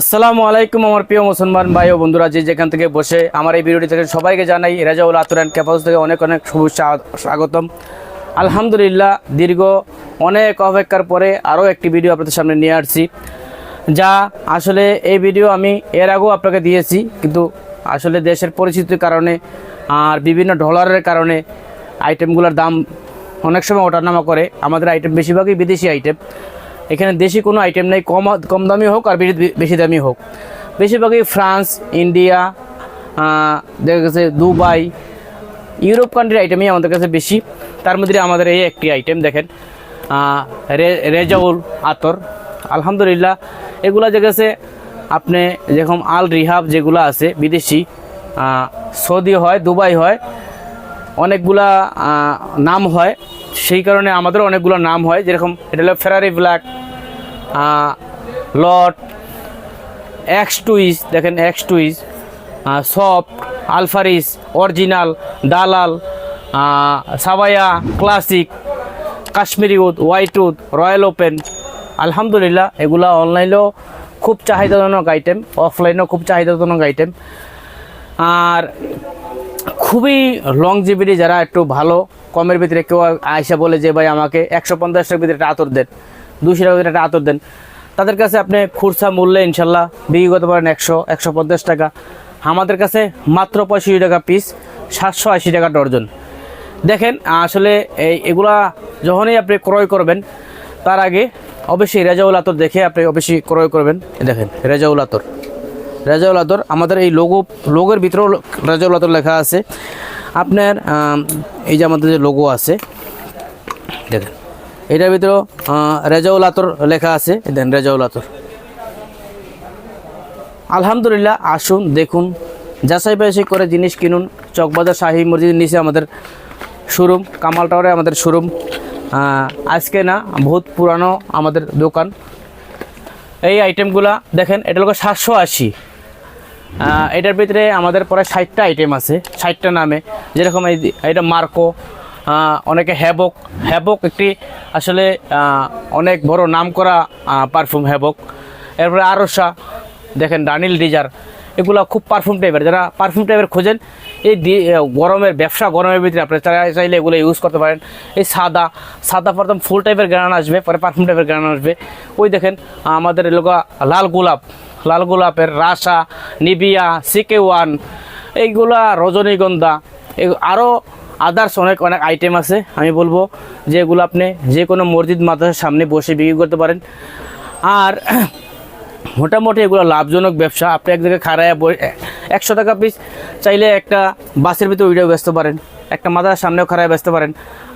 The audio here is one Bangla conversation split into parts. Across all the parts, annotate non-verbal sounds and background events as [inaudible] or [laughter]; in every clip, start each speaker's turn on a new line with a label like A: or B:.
A: আসসালামু আলাইকুম আমার প্রিয় মুসলমান ভাই ও বন্ধুরা, যে যেখান থেকে বসে আমার এই ভিডিওটি থেকে সবাইকে জানাই রেজাউল আতুর অ্যান্ড ক্যাপাস থেকে অনেক অনেক শুভেচ্ছা স্বাগতম। আলহামদুলিল্লাহ, দীর্ঘ অনেক অপেক্ষার পরে আরও একটি ভিডিও আপনাদের সামনে নিয়ে আসছি, যা আসলে এই ভিডিও আমি এর আগেও আপনাকে দিয়েছি, কিন্তু আসলে দেশের পরিস্থিতির কারণে আর বিভিন্ন ডলারের কারণে আইটেমগুলোর দাম অনেক সময় ওঠানামা করে। আমাদের আইটেম বেশিরভাগই বিদেশি আইটেম এখানে দেশি কোনো আইটেম নেই, কম কম দামি হোক আর বেশি দামি হোক। বেশিরভাগই ফ্রান্স, ইন্ডিয়া দেখা গেছে দুবাই, ইউরোপ কান্ট্রির আইটেমই আমাদের কাছে বেশি। তার মধ্যে আমাদের এই একটি আইটেম দেখেন রেজাউল আতর। আলহামদুলিল্লাহ, এগুলা গেছে আপনি যেরকম আল রিহাব যেগুলো আছে, বিদেশি সৌদি হয়, দুবাই হয়, অনেকগুলা নাম হয়। সেই কারণে আমাদের অনেকগুলো নাম হয়, যেরকম এটা হলো ফেরারি ব্ল্যাক লট এক্স টুইস দেখেন এক্স টুইস সফট আলফারিস অরিজিনাল দালাল সাবায়া ক্লাসিক কাশ্মীরি উদ হোয়াইট উদ রয়্যাল ওপেন আলহামদুলিল্লাহ, এগুলা অনলাইনেও খুব চাহিদাজনক আইটেম অফলাইনেও খুব চাহিদাজনক আইটেম আর খুবই লং জিবিটি যারা একটু ভালো, কমের ভিতরে কেউ আয়সা বলে যে, ভাই, আমাকে একশো পঞ্চাশ টাকার ভিতরে একটা আতর দেন দুশো টাকার ভিতরে একটা আতর দেন। তাদের কাছে আপনি খুরসা মূল্যে ইনশাল্লাহ বিক্রি করতে পারেন একশো একশো পঞ্চাশ টাকা। আমাদের কাছে মাত্র পঁয়ষট্টি টাকা পিস সাতশো আশি টাকা ডর্জন। দেখেন, আসলে এই, এগুলা যখনই আপনি ক্রয় করবেন, তার আগে অবশ্যই রেজাউল আতর দেখে আপনি অবশ্যই ক্রয় করবেন। দেখেন, রেজাউল আতর। রেজাউল আতর আমাদের এই লোগো, লোগোর ভিতরেও রেজাউল আতর লেখা আছে। আপনার এই যে আমাদের যে লোগো আছে, দেখেন, এটার ভিতরেও রেজাউল আতর লেখা আছে। দেন রেজাউল আতর আলহামদুলিল্লাহ, আসুন, দেখুন, যাচাই বাছাই করে জিনিস কিনুন, চকবাজার শাহী মসজিদের নিচে আমাদের শোরুম, কামাল টাওয়ারে আমাদের শোরুম। আজকে না, বহুত পুরানো আমাদের দোকান। এই আইটেমগুলা দেখেন, এটা হলো সাতশো আশি। এটার ভিতরে আমাদের প্রায় ষাটটা আইটেম আছে। ষাটটা নামে। যেরকম এটা মার্কো অনেকে হ্যাবক। হ্যাবক একটি আসলে অনেক বড় নাম করা পারফিউম হ্যাবক। এরপরে আরসা, দেখেন ডানিল ডিজার এগুলো খুব পারফিউম টাইপের যারা পারফিউম টাইপের খোঁজেন, এই গরমের, ব্যবসা গরমের ভিতরে আপনি চাই- চাইলে এগুলো ইউজ করতে পারেন। এই সাদা সাদা প্রথম ফুল টাইপের গ্রান আসবে, পরে পারফিউম টাইপের গ্রান আসবে। ওই দেখেন, আমাদের এলাকা লাল গোলাপ। লাল গোলাপের রাসা, নিবিয়া সিকে ওয়ান এইগুলা রজনীগন্ধা, এই আরও আদার্স অনেক অনেক আইটেম আছে। আমি বলব যে এগুলো আপনি যে কোনো মসজিদ, মাদ্রাসার সামনে বসে বিক্রি করতে পারেন। আর [clears throat] মোটামুটি এগুলো লাভজনক ব্যবসা। আপনি এক জায়গায় খাড়ায় একশো টাকা পিস চাইলে একটা বাসের ভিতরে ওইটাও বেচতে পারেন। একটা মাথার সামনেও খাড়ায় বেচতে পারেন।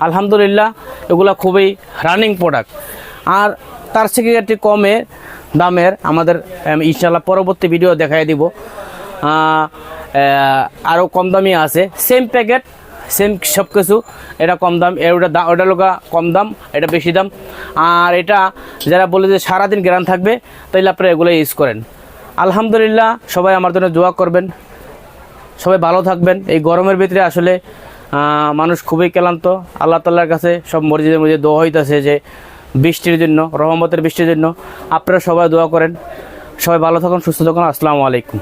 A: আলহামদুলিল্লাহ, এগুলো খুবই রানিং প্রোডাক্ট আর তার থেকে একটি কমে দামের, আমাদের ইনশাল্লাহ পরবর্তী ভিডিও দেখাই দিব। আরও কম দামি আছে। সেম প্যাকেট সেম সব কিছু এটা কম দাম ওটা দাম ওটা লোকা কম দাম, এটা বেশি দাম। আর এটা যারা বলে যে সারাদিন গ্রান থাকবে, তাইলে আপনারা এগুলো ইউজ করেন। আলহামদুলিল্লাহ, সবাই আমার জন্য দোয়া করবেন। সবাই ভালো থাকবেন। এই গরমের ভিতরে আসলে মানুষ খুবই ক্লান্ত। আল্লাহ তাল্লার কাছে সব মসজিদের মধ্যে দোয়া হইতেছে যে বৃষ্টির জন্য, রহমতের বৃষ্টির জন্য। আপনারা সবাই দোয়া করেন। সবাই ভালো থাকুন, সুস্থ থাকুন। আসসালামু আলাইকুম।